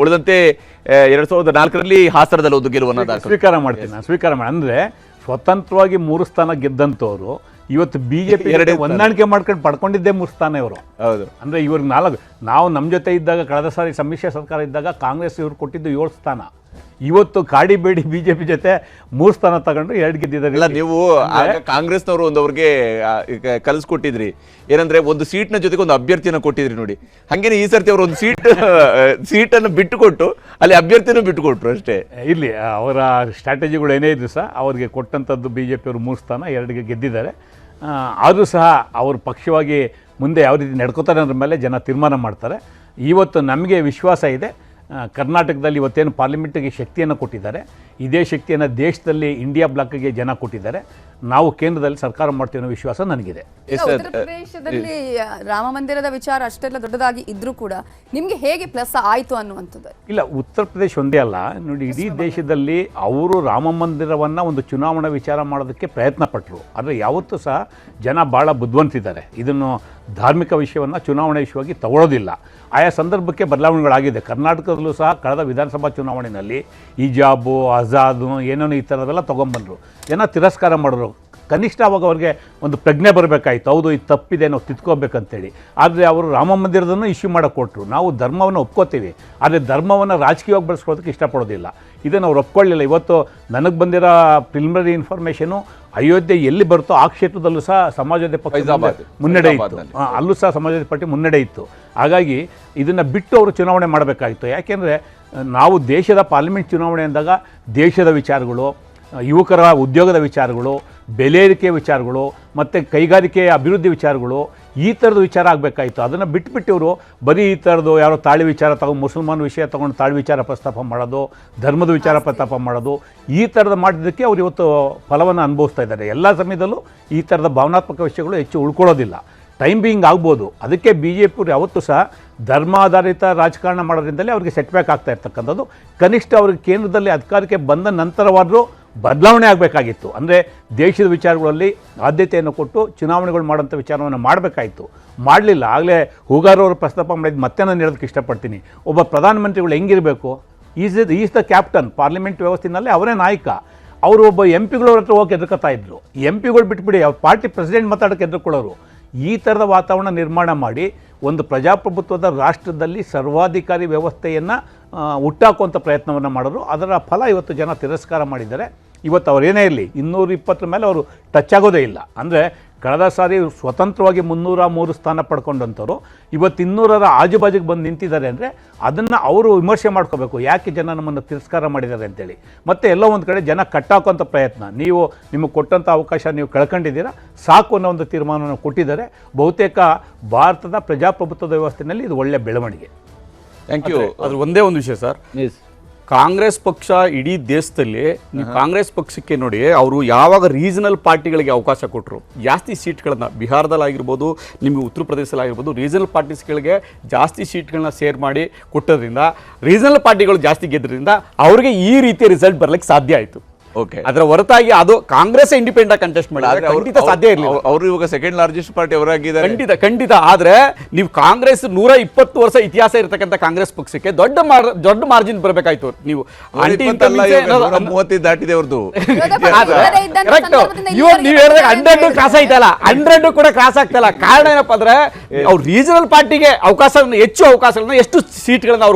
ಉಳಿದಂತೆ ಎರಡ್ ಸಾವಿರದ ನಾಲ್ಕರಲ್ಲಿ ಹಾಸನದಲ್ಲಿ ಒಂದು ಗೆಲುವನ್ನು ಸ್ವೀಕಾರ ಮಾಡ್ತೀನಿ ನಾನು ಸ್ವೀಕಾರ ಮಾಡಿ. ಅಂದ್ರೆ ಸ್ವತಂತ್ರವಾಗಿ ಮೂರು ಸ್ಥಾನ ಗೆದ್ದಂಥವ್ರು ಇವತ್ತು ಬಿಜೆಪಿ ಎರಡೇ. ಹೊಂದಾಣಿಕೆ ಮಾಡ್ಕೊಂಡು ಪಡ್ಕೊಂಡಿದ್ದೇ ಮೂರು ಸ್ಥಾನ ಇವರು. ಹೌದು. ಅಂದ್ರೆ ಇವ್ರಿಗೆ ನಾಲ್ಕು ನಾವು ನಮ್ಮ ಜೊತೆ ಇದ್ದಾಗ ಕಳೆದ ಸಾರಿ ಸಮ್ಮಿಶ್ರ ಸರ್ಕಾರ ಇದ್ದಾಗ ಕಾಂಗ್ರೆಸ್ ಇವ್ರು ಕೊಟ್ಟಿದ್ದು ಏಳು ಸ್ಥಾನ. ಇವತ್ತು ಕಾಡಿಬೇಡಿ ಬಿ ಜೆ ಪಿ ಜೊತೆ ಮೂರು ಸ್ಥಾನ ತಗೊಂಡು ಎರಡು ಗೆದ್ದಿದ್ದಾರೆ. ಇಲ್ಲ ನೀವು ಕಾಂಗ್ರೆಸ್ನವರು ಒಂದು ಅವ್ರಿಗೆ ಕಲಿಸ್ಕೊಟ್ಟಿದ್ರಿ. ಏನಂದ್ರೆ ಒಂದು ಸೀಟ್ನ ಜೊತೆಗೆ ಒಂದು ಅಭ್ಯರ್ಥಿನ ಕೊಟ್ಟಿದ್ರಿ ನೋಡಿ. ಹಂಗೇನೆ ಈ ಸರ್ತಿ ಅವರು ಒಂದು ಸೀಟ್ ಸೀಟನ್ನು ಬಿಟ್ಟುಕೊಟ್ಟು ಅಲ್ಲಿ ಅಭ್ಯರ್ಥಿನೂ ಬಿಟ್ಟುಕೊಟ್ರು ಅಷ್ಟೇ. ಇಲ್ಲಿ ಅವರ ಸ್ಟ್ರಾಟಜಿಗಳು ಏನೇ ಇದ್ರು ಸಹ ಅವ್ರಿಗೆ ಕೊಟ್ಟಂಥದ್ದು ಬಿ ಜೆ ಪಿಯವರು ಮೂರು ಸ್ಥಾನ ಎರಡಿಗೆ ಗೆದ್ದಿದ್ದಾರೆ. ಆದರೂ ಸಹ ಅವ್ರ ಪಕ್ಷವಾಗಿ ಮುಂದೆ ಯಾವ ರೀತಿ ನಡ್ಕೋತಾರೆ ಅನ್ನೋದ್ರ ಮೇಲೆ ಜನ ತೀರ್ಮಾನ ಮಾಡ್ತಾರೆ. ಇವತ್ತು ನಮಗೆ ವಿಶ್ವಾಸ ಇದೆ. ಕರ್ನಾಟಕದಲ್ಲಿ ಇವತ್ತೇನು ಪಾರ್ಲಿಮೆಂಟಿಗೆ ಶಕ್ತಿಯನ್ನು ಕೊಟ್ಟಿದ್ದಾರೆ. ಇದೇ ಶಕ್ತಿಯನ್ನು ದೇಶದಲ್ಲಿ ಇಂಡಿಯಾ ಬ್ಲಾಕ್ಗೆ ಜನ ಕೊಟ್ಟಿದ್ದಾರೆ. ನಾವು ಕೇಂದ್ರದಲ್ಲಿ ಸರ್ಕಾರ ಮಾಡ್ತೀವಿ ಅನ್ನೋ ವಿಶ್ವಾಸ ನನಗಿದೆ. ಎಸ್ ಉತ್ತರ ಪ್ರದೇಶದಲ್ಲಿ ರಾಮ ಮಂದಿರದ ವಿಚಾರ ಅಷ್ಟೆಲ್ಲ ದೊಡ್ಡದಾಗಿ ಇದ್ರೂ ಕೂಡ ನಿಮಗೆ ಹೇಗೆ ಪ್ಲಸ್ ಆಯಿತು ಅನ್ನುವಂಥದ್ದು? ಇಲ್ಲ ಉತ್ತರ ಪ್ರದೇಶ ಒಂದೇ ಅಲ್ಲ. ನೋಡಿ ಇಡೀ ದೇಶದಲ್ಲಿ ಅವರು ರಾಮ ಮಂದಿರವನ್ನು ಒಂದು ಚುನಾವಣಾ ವಿಚಾರ ಮಾಡೋದಕ್ಕೆ ಪ್ರಯತ್ನ ಪಟ್ಟರು ಆದರೆ ಯಾವತ್ತೂ ಸಹ ಜನ ಭಾಳ ಬುದ್ಧಿವಂತಿದ್ದಾರೆ ಇದನ್ನು ಧಾರ್ಮಿಕ ವಿಷಯವನ್ನು ಚುನಾವಣೆ ವಿಷಯವಾಗಿ ತಗೊಳ್ಳೋದಿಲ್ಲ ಆಯಾ ಸಂದರ್ಭಕ್ಕೆ ಬದಲಾವಣೆಗಳಾಗಿದೆ. ಕರ್ನಾಟಕದಲ್ಲೂ ಸಹ ಕಳೆದ ವಿಧಾನಸಭಾ ಚುನಾವಣೆಯಲ್ಲಿ ಹಿಜಾಬು ಅಜಾದು ಏನೇನು ಈ ಥರದೆಲ್ಲ ತೊಗೊಂಬಂದರು. ಏನೋ ತಿರಸ್ಕಾರ ಮಾಡಿದ್ರು. ಕನಿಷ್ಠ ಅವಾಗ ಅವ್ರಿಗೆ ಒಂದು ಪ್ರಜ್ಞೆ ಬರಬೇಕಾಯಿತು. ಹೌದು ಇದು ತಪ್ಪಿದೆ ನಾವು ತಿದ್ಕೋಬೇಕಂತೇಳಿ. ಆದರೆ ಅವರು ರಾಮ ಮಂದಿರದನ್ನು ಇಶ್ಯೂ ಮಾಡೋಕೆ ಕೊಟ್ಟರು ನಾವು ಧರ್ಮವನ್ನು ಒಪ್ಕೋತೀವಿ. ಆದರೆ ಧರ್ಮವನ್ನು ರಾಜಕೀಯವಾಗಿ ಬಳಸ್ಕೊಳ್ಳೋದಕ್ಕೆ ಇಷ್ಟಪಡೋದಿಲ್ಲ. ಇದನ್ನು ಅವ್ರು ಒಪ್ಕೊಳ್ಳಿಲ್ಲ. ಇವತ್ತು ನನಗೆ ಬಂದಿರೋ ಪ್ರಿಲಿಮಿನರಿ ಇನ್ಫಾರ್ಮೇಷನು ಅಯೋಧ್ಯೆ ಎಲ್ಲಿ ಬರುತ್ತೋ ಆ ಕ್ಷೇತ್ರದಲ್ಲೂ ಸಹ ಸಮಾಜವಾದಿ ಪಕ್ಷ ಮುನ್ನಡೆ ಇತ್ತು. ಅಲ್ಲೂ ಸಹ ಸಮಾಜವಾದಿ ಪಾರ್ಟಿ ಮುನ್ನಡೆ ಇತ್ತು. ಹಾಗಾಗಿ ಇದನ್ನು ಬಿಟ್ಟು ಅವರು ಚುನಾವಣೆ ಮಾಡಬೇಕಾಗಿತ್ತು ಯಾಕೆಂದರೆ ನಾವು ದೇಶದ ಪಾರ್ಲಿಮೆಂಟ್ ಚುನಾವಣೆ ಅಂದಾಗ ದೇಶದ ವಿಚಾರಗಳು ಯುವಕರ ಉದ್ಯೋಗದ ವಿಚಾರಗಳು ಬೆಲೆ ಏರಿಕೆ ವಿಚಾರಗಳು ಮತ್ತು ಕೈಗಾರಿಕೆಯ ಅಭಿವೃದ್ಧಿ ವಿಚಾರಗಳು ಈ ಥರದ ವಿಚಾರ ಆಗಬೇಕಾಯಿತು. ಅದನ್ನು ಬಿಟ್ಟುಬಿಟ್ಟಿವರು ಇವರು ಬರೀ ಈ ಥರದ್ದು ಯಾರೋ ತಾಳಿ ವಿಚಾರ ತಗೊಂಡು ಮುಸಲ್ಮಾನ್ ವಿಷಯ ತಗೊಂಡು ತಾಳಿ ವಿಚಾರ ಪ್ರಸ್ತಾಪ ಮಾಡೋದು ಧರ್ಮದ ವಿಚಾರ ಪ್ರಸ್ತಾಪ ಮಾಡೋದು ಈ ಥರದ ಮಾಡಿದ್ದಕ್ಕೆ ಅವರು ಇವತ್ತು ಫಲವನ್ನು ಅನುಭವಿಸ್ತಾ ಇದ್ದಾರೆ. ಎಲ್ಲ ಸಮಯದಲ್ಲೂ ಈ ಥರದ ಭಾವನಾತ್ಮಕ ವಿಷಯಗಳು ಹೆಚ್ಚು ಉಳ್ಕೊಳ್ಳೋದಿಲ್ಲ. ಟೈಮ್ ಬೀಯಿಂಗ್ ಆಗ್ಬೋದು. ಅದಕ್ಕೆ ಬಿ ಜೆ ಪಿಯವರು ಯಾವತ್ತೂ ಸಹ ಧರ್ಮಾಧಾರಿತ ರಾಜಕಾರಣ ಮಾಡೋದ್ರಿಂದಲೇ ಅವ್ರಿಗೆ ಸೆಟ್ಬ್ಯಾಕ್ ಆಗ್ತಾ ಇರ್ತಕ್ಕಂಥದ್ದು. ಕನಿಷ್ಠ ಅವ್ರಿಗೆ ಕೇಂದ್ರದಲ್ಲಿ ಅಧಿಕಾರಕ್ಕೆ ಬಂದ ನಂತರವಾದರೂ ಬದಲಾವಣೆ ಆಗಬೇಕಾಗಿತ್ತು. ಅಂದರೆ ದೇಶದ ವಿಚಾರಗಳಲ್ಲಿ ಆದ್ಯತೆಯನ್ನು ಕೊಟ್ಟು ಚುನಾವಣೆಗಳು ಮಾಡೋಂಥ ವಿಚಾರವನ್ನು ಮಾಡಬೇಕಾಯಿತು. ಮಾಡಲಿಲ್ಲ. ಆಗಲೇ ಹೂಗಾರವರು ಪ್ರಸ್ತಾಪ ಮಾಡಿದ್ದು ಮತ್ತೆ ನಾನು ಹೇಳೋದಕ್ಕೆ ಇಷ್ಟಪಡ್ತೀನಿ. ಒಬ್ಬ ಪ್ರಧಾನಮಂತ್ರಿಗಳು ಹೆಂಗಿರಬೇಕು? Is is the captain. Parliament ವ್ಯವಸ್ಥೆಯಲ್ಲಿ ಅವರೇ ನಾಯಕ. ಅವರು ಒಬ್ಬ ಎಂ ಪಿಗಳವ್ರ ಹತ್ರ ಹೋಗಿ ಎದುರ್ಕೊತಾ ಇದ್ರು. ಎಂ ಪಿಗಳು ಬಿಟ್ಬಿಡಿ. ಅವ್ರ ಪಾರ್ಟಿ ಪ್ರೆಸಿಡೆಂಟ್ ಮಾತಾಡೋಕ್ಕೆ ಎದುರ್ಕೊಳ್ಳೋರು. ಈ ಥರದ ವಾತಾವರಣ ನಿರ್ಮಾಣ ಮಾಡಿ ಒಂದು ಪ್ರಜಾಪ್ರಭುತ್ವದ ರಾಷ್ಟ್ರದಲ್ಲಿ ಸರ್ವಾಧಿಕಾರಿ ವ್ಯವಸ್ಥೆಯನ್ನು ಹುಟ್ಟಾಕುವಂಥ ಪ್ರಯತ್ನವನ್ನು ಮಾಡಿದ್ರು ಅದರ ಫಲ ಇವತ್ತು ಜನ ತಿರಸ್ಕಾರ ಮಾಡಿದ್ದಾರೆ. ಇವತ್ತು ಅವರೇನೇ ಇರಲಿ, ಇನ್ನೂರ ಇಪ್ಪತ್ತರ ಮೇಲೆ ಅವರು ಟಚ್ ಆಗೋದೇ ಇಲ್ಲ. ಅಂದರೆ ಕಳೆದ ಸಾರಿ ಸ್ವತಂತ್ರವಾಗಿ ಮುನ್ನೂರ ಮೂರು ಸ್ಥಾನ ಪಡ್ಕೊಂಡಂಥವ್ರು ಇವತ್ತು ಇನ್ನೂರರ ಆಜುಬಾಜುಗೆ ಬಂದು ನಿಂತಿದ್ದಾರೆ ಅಂದರೆ ಅದನ್ನು ಅವರು ವಿಮರ್ಶೆ ಮಾಡ್ಕೋಬೇಕು. ಯಾಕೆ ಜನ ನಮ್ಮನ್ನು ತಿರಸ್ಕಾರ ಮಾಡಿದ್ದಾರೆ ಅಂತೇಳಿ. ಮತ್ತು ಎಲ್ಲೋ ಒಂದು ಕಡೆ ಜನ ಕಟ್ಟಾಕೋಂಥ ಪ್ರಯತ್ನ. ನೀವು ನಿಮಗೆ ಕೊಟ್ಟಂಥ ಅವಕಾಶ ನೀವು ಕಳ್ಕೊಂಡಿದ್ದೀರಾ? ಸಾಕು ಅನ್ನೋ ಒಂದು ತೀರ್ಮಾನವನ್ನು ಕೊಟ್ಟಿದ್ದಾರೆ. ಬಹುತೇಕ ಭಾರತದ ಪ್ರಜಾಪ್ರಭುತ್ವದ ವ್ಯವಸ್ಥೆಯಲ್ಲಿ ಇದು ಒಳ್ಳೆಯ ಬೆಳವಣಿಗೆ. ಥ್ಯಾಂಕ್ ಯು ಅದ್ರ ಒಂದೇ ಒಂದು ವಿಷಯ ಸರ್. ಕಾಂಗ್ರೆಸ್ ಪಕ್ಷ ಇಡೀ ದೇಶದಲ್ಲಿ ನೀವು ಕಾಂಗ್ರೆಸ್ ಪಕ್ಷಕ್ಕೆ ನೋಡಿ ಅವರು ಯಾವಾಗ ರೀಜನಲ್ ಪಾರ್ಟಿಗಳಿಗೆ ಅವಕಾಶ ಕೊಟ್ಟರು ಜಾಸ್ತಿ ಸೀಟ್ಗಳನ್ನ ಬಿಹಾರದಲ್ಲಾಗಿರ್ಬೋದು ನಿಮಗೆ ಉತ್ತರ ಪ್ರದೇಶದಲ್ಲಾಗಿರ್ಬೋದು ರೀಜನಲ್ ಪಾರ್ಟೀಸ್ಗಳಿಗೆ ಜಾಸ್ತಿ ಸೀಟ್ಗಳನ್ನ ಶೇರ್ ಮಾಡಿ ಕೊಟ್ಟೋದ್ರಿಂದ ರೀಜನಲ್ ಪಾರ್ಟಿಗಳು ಜಾಸ್ತಿ ಗೆದ್ದರಿಂದ ಅವ್ರಿಗೆ ಈ ರೀತಿಯ ರಿಸಲ್ಟ್ ಬರಲಿಕ್ಕೆ ಸಾಧ್ಯ ಆಯಿತು. ಓಕೆ ಅದರ ಹೊರತಾಗಿ ಅದು ಕಾಂಗ್ರೆಸ್ ಇಂಡಿಪೆಂಡೆಂಟ್ ಕಂಟೆಸ್ಟ್ ಮಾಡಿ ಆದ್ರೆ ಖಂಡಿತ ಸಾಧ್ಯ ಇರಲಿಲ್ಲ. ಅವರು ಇವಾಗ ಸೆಕೆಂಡ್ ಲಾರ್ಜೆಸ್ಟ್ ಪಾರ್ಟಿ ಅವರಾಗಿದ್ದಾರೆ ಖಂಡಿತ ಖಂಡಿತ. ಆದ್ರೆ ನೀವು ಕಾಂಗ್ರೆಸ್ ನೂರ ಇಪ್ಪತ್ತು ವರ್ಷ ಇತಿಹಾಸ ಇರತಕ್ಕಂತ ಕಾಂಗ್ರೆಸ್ ಪಕ್ಷಕ್ಕೆ ದೊಡ್ಡ ದೊಡ್ಡ ಮಾರ್ಜಿನ್ ಬರಬೇಕಾಯ್ತು ನೀವು ಆಂಟಿ ಮೂವತ್ತೈದು ದಾಟಿದೆ ಅವ್ರದ್ದು ನೀವು ಹೇಳಿದಾಗ ಹಂಡ್ರೆಡ್ ಕ್ರಾಸ್ ಆಯ್ತಲ್ಲ. ಹಂಡ್ರೆಡ್ ಕೂಡ ಕ್ರಾಸ್ ಆಗ್ತಲ್ಲ ಕಾರಣ ಏನಪ್ಪಾ ಅಂದ್ರೆ ಅವ್ರು ರೀಜನಲ್ ಪಾರ್ಟಿಗೆ ಅವಕಾಶ ಹೆಚ್ಚು ಅವಕಾಶಗಳನ್ನ ಎಷ್ಟು ಸೀಟ್ಗಳನ್ನ ಅವ್ರು